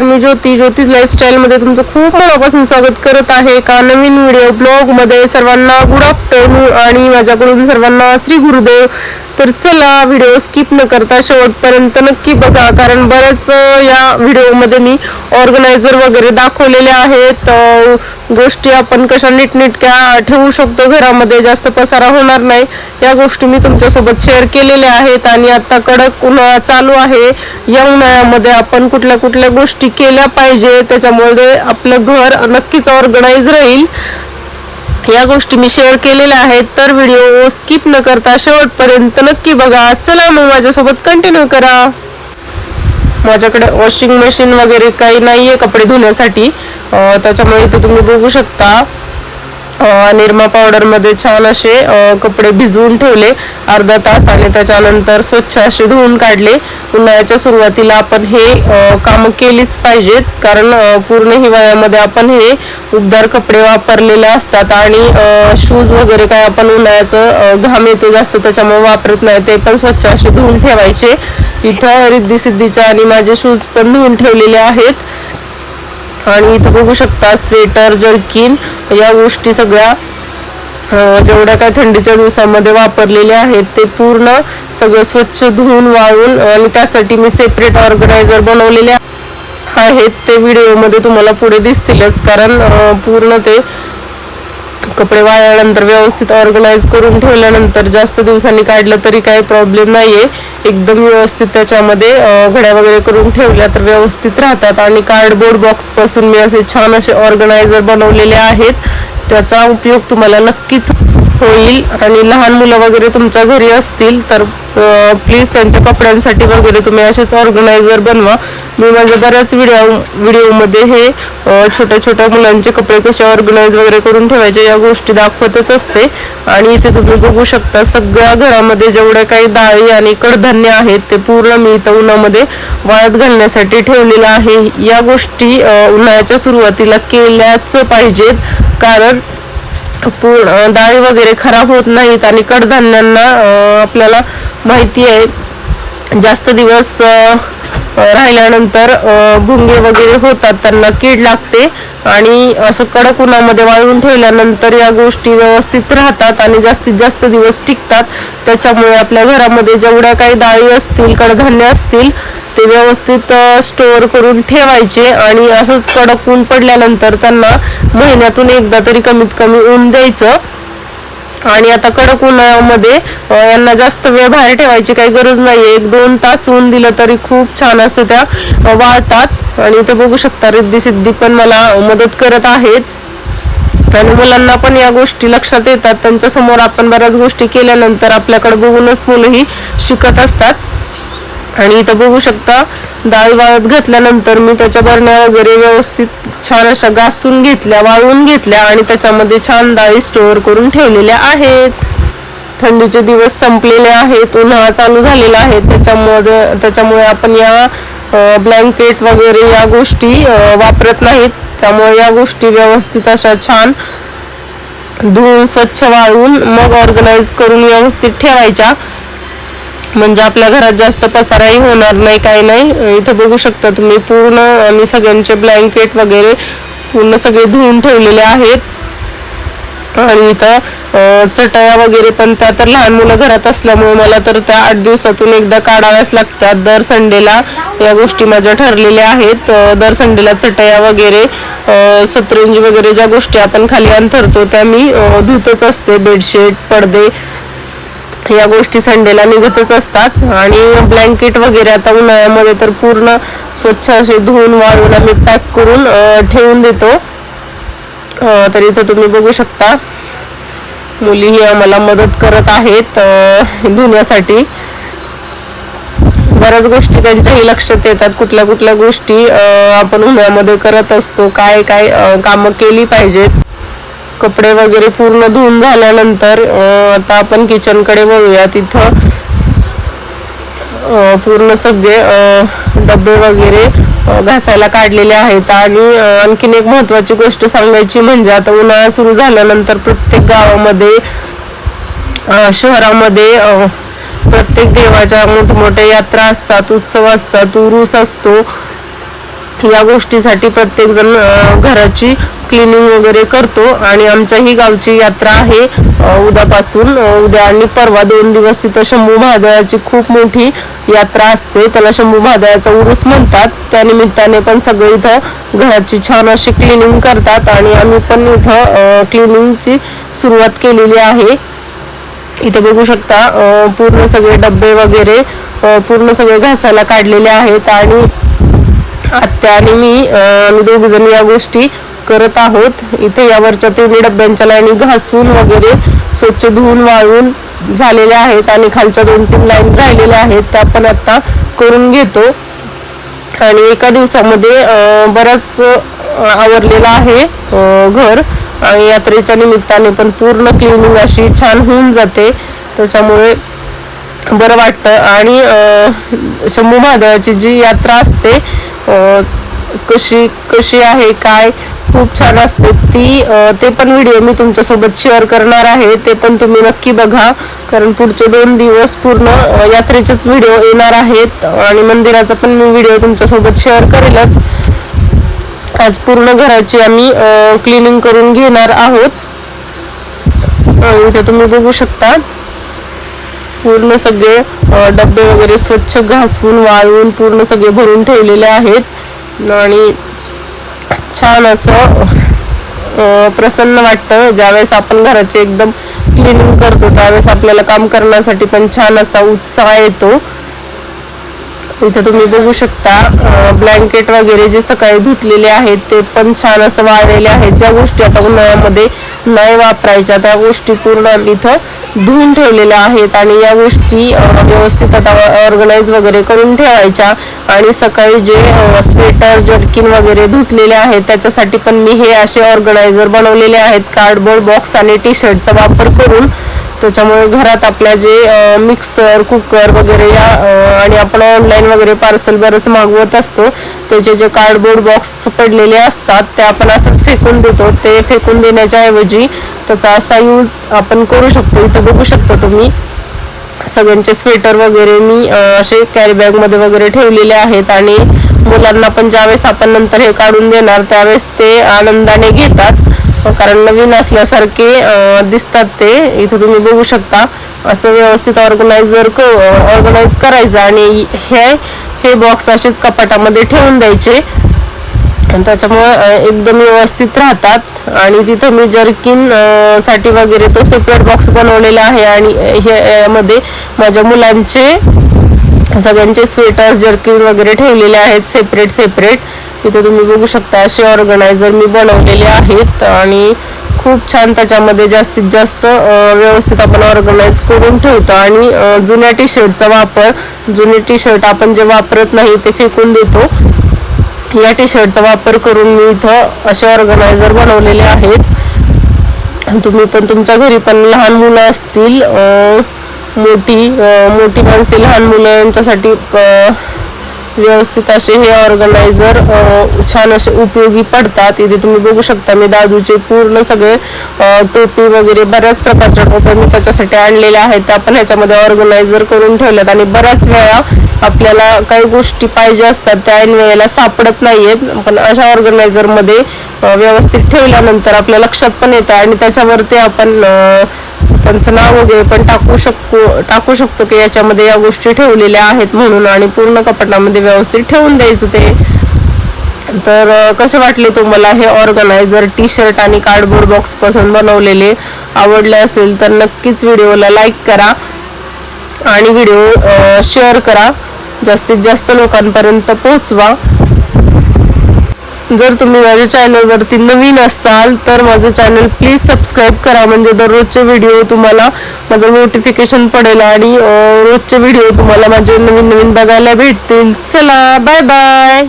नमस्कार मी ज्योती. ज्योती लाईफस्टाईलमध्ये तुमचं खूप मनापासून स्वागत करत आहे एका नवीन व्हिडिओ ब्लॉगमध्ये सर्वांना गुड आफ्टरनून आणि माझ्याकडून सर्वांना श्री गुरुदेव तर चला व्हिडिओ स्किप न करता शेवटपर्यंत नक्की बघा. कारण बरेच या व्हिडिओमध्ये मी ऑर्गनायझर वगैरे दाखवलेले आहेत. गोष्टी आपण कशा नीटनेटक्या ठेवू शकतो घरामध्ये जास्त पसारा होणार नाही. या गोष्टी मी तुमच्यासोबत शेअर केलेल्या आहेत आणि आता कडक उन्हाळा चालू आहे. या उन्हाळ्यामध्ये आपण कुठल्या कुठल्या गोष्टी केल्या पाहिजे त्याच्यामुळे आपलं घर नक्कीच ऑर्गनाईज राहील. या गोष्टी मी शेअर केलेल्या आहेत तर व्हिडिओ स्किप न करता शेवटपर्यंत नक्की बघा. चला मग माझ्यासोबत कंटिन्यू करा. माझ्याकडे वॉशिंग मशीन वगैरे काही नाहीये कपडे धुण्यासाठी. त्याच्यामुळे इथे तुम्ही बघू शकता. निरमा पावडरमध्ये छान असे कपडे भिजवून ठेवले. अर्धा तास आणि त्याच्यानंतर स्वच्छ असे धुवून काढले. उन्हाळ्याच्या सुरुवातीला आपण हे कामं केलीच पाहिजेत. कारण पूर्ण हिवाळ्यामध्ये आपण हे उबदार कपडे वापरलेले असतात आणि शूज वगैरे काय आपण उन्हाळ्याचं घाम येतो जास्त त्याच्यामुळे वापरत नाही. ते पण स्वच्छ असे धुवून ठेवायचे. इथं रिद्धी सिद्धीच्या आणि माझे शूज पण धुवून ठेवलेले आहेत. आणि इथं बघू शकता स्वेटर जर्किन या गोष्टी सगळ्या जेवढ्या काय थंडीच्या दिवसामध्ये वापरलेल्या आहेत ते पूर्ण सगळं स्वच्छ धुवून वाळून आणि त्यासाठी मी सेपरेट ऑर्गनायझर बनवलेले आहेत. ते व्हिडिओमध्ये तुम्हाला पुढे दिसतीलच कारण पूर्ण ते कपडे वाळल्यानंतर व्यवस्थित ऑर्गनाईज करून ठेवल्यानंतर जास्त दिवसांनी काढलं तरी काही प्रॉब्लेम नाही आहे एकदम व्यवस्थित त्याच्यामध्ये घड्या वगैरे करून ठेवल्या तर व्यवस्थित राहतात. आणि कार्डबोर्ड बॉक्सपासून मी असे छान असे ऑर्गनायझर बनवलेले आहेत. त्याचा उपयोग तुम्हाला नक्कीच होईल आणि लहान मुलं वगैरे तुमच्या घरी असतील तर प्लीज त्यांच्या कपड्यांसाठी वगैरे तुम्ही असेच ऑर्गनायझर बनवा. मी माझ्या बऱ्याच व्हिडिओ व्हिडिओमध्ये हे छोट्या छोट्या मुलांचे कपडे कसे ऑर्गनाईज वगैरे करून ठेवायचे या गोष्टी दाखवतच असते. आणि इथे तुम्ही बघू शकता सगळ्या घरामध्ये जेवढ्या काही डाळी आणि कडधान्य आहेत ते पूर्ण मी इथं उन्हामध्ये वाळत घालण्यासाठी ठेवलेलं आहे. या गोष्टी उन्हाळ्याच्या सुरुवातीला केल्याच पाहिजेत. कारण पूर्ण डाळी वगैरे खराब होत नाहीत आणि कडधान्यांना आपल्याला माहिती आहे जास्त दिवस राहिल्यानंतर भुंगे वगैरे होतात त्यांना कीड लागते आणि असं कडक उन्हामध्ये वाळवून ठेवल्यानंतर या गोष्टी व्यवस्थित राहतात आणि जास्तीत जास्त दिवस टिकतात. त्याच्यामुळे आपल्या घरामध्ये जेवढ्या काही डाळी असतील कडधान्य असतील ते व्यवस्थित स्टोअर करून ठेवायचे आणि असंच कडक ऊन पडल्यानंतर त्यांना महिन्यातून एकदा तरी कमीत कमी ऊन द्यायचं. आणि आता कडक उन्हाळ्यामध्ये यांना जास्त वेळ बाहेर ठेवायची काही गरज नाही एक दोन तास ऊन दिलं तरी खूप छान असं त्या वाळतात. आणि इथे बघू शकता रिद्धी सिद्धी पण मला मदत करत आहेत. आणि मुलांना पण या गोष्टी लक्षात येतात. त्यांच्यासमोर आपण बऱ्याच गोष्टी केल्यानंतर आपल्याकडे बघूनच मुलंही शिकत असतात. आणि इथं बघू शकता डाळ वाळत घातल्यानंतर मी त्याच्या बरण्या वगैरे व्यवस्थित छान अशा घासून घेतल्या वाळवून घेतल्या आणि त्याच्यामध्ये छान डाळी स्टोअर करून ठेवलेल्या आहेत. थंडीचे दिवस संपलेले आहेत उन्हाळा चालू झालेला आहे. त्याच्यामुळे त्याच्यामुळे आपण या ब्लँकेट वगैरे या गोष्टी वापरत नाहीत. त्यामुळे या गोष्टी व्यवस्थित अशा छान धुवून स्वच्छ वाळवून मग ऑर्गनाईज करून व्यवस्थित ठेवायच्या. म्हणजे आपल्या घरात जास्त पसाराही होणार नाही काही नाही. इथे बघू शकता तुम्ही पूर्ण आम्ही सगळ्यांचे ब्लँकेट वगैरे पूर्ण सगळे धुवून ठेवलेले आहेत. आणि इथं चटया वगैरे पण त्या तर लहान मुलं घरात असल्यामुळे मला तर त्या आठ दिवसातून एकदा काढाव्याच लागतात. दर संडेला या गोष्टी माझ्या ठरलेल्या आहेत. दर संडेला चटया वगैरे सतरंजी वगैरे ज्या गोष्टी आपण खाली अंतरतो त्या मी धुतच असते. बेडशीट पडदे या गोष्टी संडेला निघतच असतात. आणि ब्लँकेट वगैरे आता उन्हाळ्यामध्ये तर पूर्ण स्वच्छ असे धुवून वाळून आम्ही पॅक करून ठेवून देतो. तर इथं तुम्ही बघू शकता. मुलीही आम्हाला मदत करत आहेत धुण्यासाठी. बऱ्याच गोष्टी त्यांच्याही लक्षात येतात. कुठल्या कुठल्या गोष्टी आपण उन्हाळ्यामध्ये करत असतो. काय काय कामं केली पाहिजेत. कपडे वगैरे पूर्ण धुवून झाल्यानंतर आता आपण किचनकडे बघूया. तिथं पूर्ण सगळे डबे वगैरे घासायला काढलेले आहेत. आणि आणखीन एक महत्वाची गोष्ट सांगायची म्हणजे आता उन्हाळा सुरू झाल्यानंतर प्रत्येक गावामध्ये शहरामध्ये प्रत्येक देवाच्या मोठमोठ्या यात्रा असतात उत्सव असतात उरूस असतो. या गोष्टीसाठी प्रत्येकजण घराची क्लिनिंग वगैरे करतो. आणि आमच्या ही गावची यात्रा आहे उद्यापासून. उद्या आणि परवा दोन दिवस तिथं शंभू महादेवाची खूप मोठी यात्रा असते. त्याला शंभू महादेवाचा उरूस म्हणतात. त्या निमित्ताने पण सगळे इथं घराची छान अशी क्लिनिंग करतात. आणि आम्ही पण इथं क्लिनिंगची सुरुवात केलेली आहे. इथे बघू शकता पूर्ण सगळे डब्बे वगैरे पूर्ण सगळे घासायला काढलेले आहेत. आणि आत्या आणि मी आम्ही दोघ जण या गोष्टी करत आहोत. इथे यावरच्या तिन्ही डब्यांच्या लाईनी घासून वगैरे स्वच्छ धुवून वाळून झालेल्या आहेत आणि खालच्या दोन तीन लाईन राहिलेल्या आहेत त्या पण आत्ता करून घेतो. आणि एका दिवसामध्ये बराच आवरलेला आवरलेलं आहे घर आणि यात्रेच्या निमित्ताने पण पूर्ण क्लिनिंग अशी छान होऊन जाते. त्याच्यामुळे बरं वाटतं. आणि शंभू महादेवाची जी यात्रा असते कशी कशी आहे काय? खूप छान असते ती. ते पण व्हिडिओ मी तुमच्यासोबत शेअर करणार आहे. ते पण तुम्ही नक्की बघा. कारण पुढचे दोन दिवस पूर्ण यात्रेचेच व्हिडिओ येणार आहेत. आणि मंदिराचा पण मी व्हिडिओ तुमच्यासोबत शेअर करेलच. आज पूर्ण घराची आम्ही क्लिनिंग करून घेणार आहोत. इथे तुम्ही बघू शकता. पूर्ण सगळे डबे डब्बे वगैरे स्वच्छ घासवून वाळवून पूर्ण सगळे भरून ठेवलेले आहेत. आणि छान असं प्रसन्न वाटतं. ज्यावेळेस आपण घराचे एकदम क्लिनिंग करतो त्यावेळेस आपल्याला काम करण्यासाठी पण छान असा उत्साह येतो. इथे तुम्ही बघू शकता ब्लँकेट वगैरे जे सकाळी धुतलेले आहेत ते पण छान असं वाळलेले आहेत. ज्या गोष्टी आता उन्हाळ्यामध्ये नाही वापरायच्या. त्या गोष्टी पूर्ण आम्ही इथं धुवून ठेवलेल्या आहेत आणि या गोष्टी व्यवस्थित आता ऑर्गनाईज वगैरे करून ठेवायच्या. आणि सकाळी जे स्वेटर जर्किन वगैरे धुतलेले आहेत त्याच्यासाठी पण मी हे असे ऑर्गनायझर बनवलेले आहेत. कार्डबोर्ड बॉक्स आणि टी शर्टचा वापर करून. त्याच्यामुळे घरात आपल्या जे मिक्सर कुकर वगैरे या आणि आपण ऑनलाईन वगैरे पार्सल बरंच मागवत असतो. त्याचे जे कार्डबोर्ड बॉक्स पडलेले असतात ते आपण असंच फेकून देतो. ते फेकून देण्याच्या ऐवजी त्याचा असा यूज आपण करू शकतो. इथं बघू शकता तुम्ही. सगळ्यांचे स्वेटर वगैरे मी असे कॅरी बॅगमध्ये वगैरे ठेवलेले आहेत आणि मुलांना पण ज्यावेळेस आपण नंतर हे काढून देणार त्यावेळेस ते आनंदाने घेतात. कारण नवीन असल्यासारखे दिसतात ते. इथं तुम्ही बघू शकता. असं व्यवस्थित ऑर्गनायझर ऑर्गनाईज करायचं आणि हे हे बॉक्स असेच कपाटामध्ये ठेवून द्यायचे. आणि त्याच्यामुळे एकदम व्यवस्थित राहतात. आणि तिथं मी जर्किनसाठी वगैरे तो सेपरेट बॉक्स बनवलेला आहे. आणि हे यामध्ये माझ्या मुलांचे सगळ्यांचे स्वेटर जर्किन वगैरे ठेवलेले आहेत सेपरेट सेपरेट इथे तुम्ही बघू शकता असे ऑर्गनायझर मी बनवलेले आहेत. आणि खूप छान त्याच्यामध्ये जास्तीत जास्त व्यवस्थित आपण ऑर्गनाईज करून ठेवतो. आणि जुन्या टी शर्टचा वापर जुने टी शर्ट आपण जे वापरत नाही ते फेकून देतो. या टी शर्टचा वापर करून मी इथं असे ऑर्गनायझर बनवलेले आहेत. तुम्ही पण तुमच्या घरी पण लहान मुलं असतील अं, मोठी अं, मोठी माणसे लहान मुलं यांच्यासाठी अं, व्यवस्थित असे हे ऑर्गनायझर छान असे उपयोगी पडतात. इथे तुम्ही बघू शकता मी दादूचे पूर्ण सगळे टोपी वगैरे बऱ्याच प्रकारच्या टोप्या मी त्याच्यासाठी आणलेल्या आहेत. त्या पण ह्याच्यामध्ये ऑर्गनायझर करून ठेवल्यात. आणि बऱ्याच वेळा आपल्याला काही गोष्टी पाहिजे असतात त्या ऐन वेळेला सापडत नाहीयेत. पण अशा ऑर्गनायझरमध्ये व्यवस्थित ठेवल्यानंतर आपल्या लक्षात पण येतं आणि त्याच्यावरती आपण त्यांचं नाव वगैरे पण टाकू शकतो टाकू शकतो की याच्यामध्ये या गोष्टी ठेवलेल्या आहेत म्हणून आणि पूर्ण कपाटामध्ये व्यवस्थित ठेवून द्यायचं ते. तर कसे वाटले तुम्हाला हे ऑर्गनायझर टी शर्ट आणि कार्डबोर्ड बॉक्सपासून बनवलेले? आवडले असेल तर नक्कीच व्हिडिओला लाईक करा आणि व्हिडिओ शेअर करा. जास्तीत जास्त लोकांपर्यंत पोहोचवा. जर तुम्ही माझ्या चॅनलवरती नवीन असाल तर माझं चॅनल प्लीज सबस्क्राईब करा. म्हणजे दररोजचे व्हिडिओ तुम्हाला माझं नोटिफिकेशन पडेल आणि रोजचे व्हिडिओ तुम्हाला माझे नवीन नवीन बघायला भेटतील. चला बाय बाय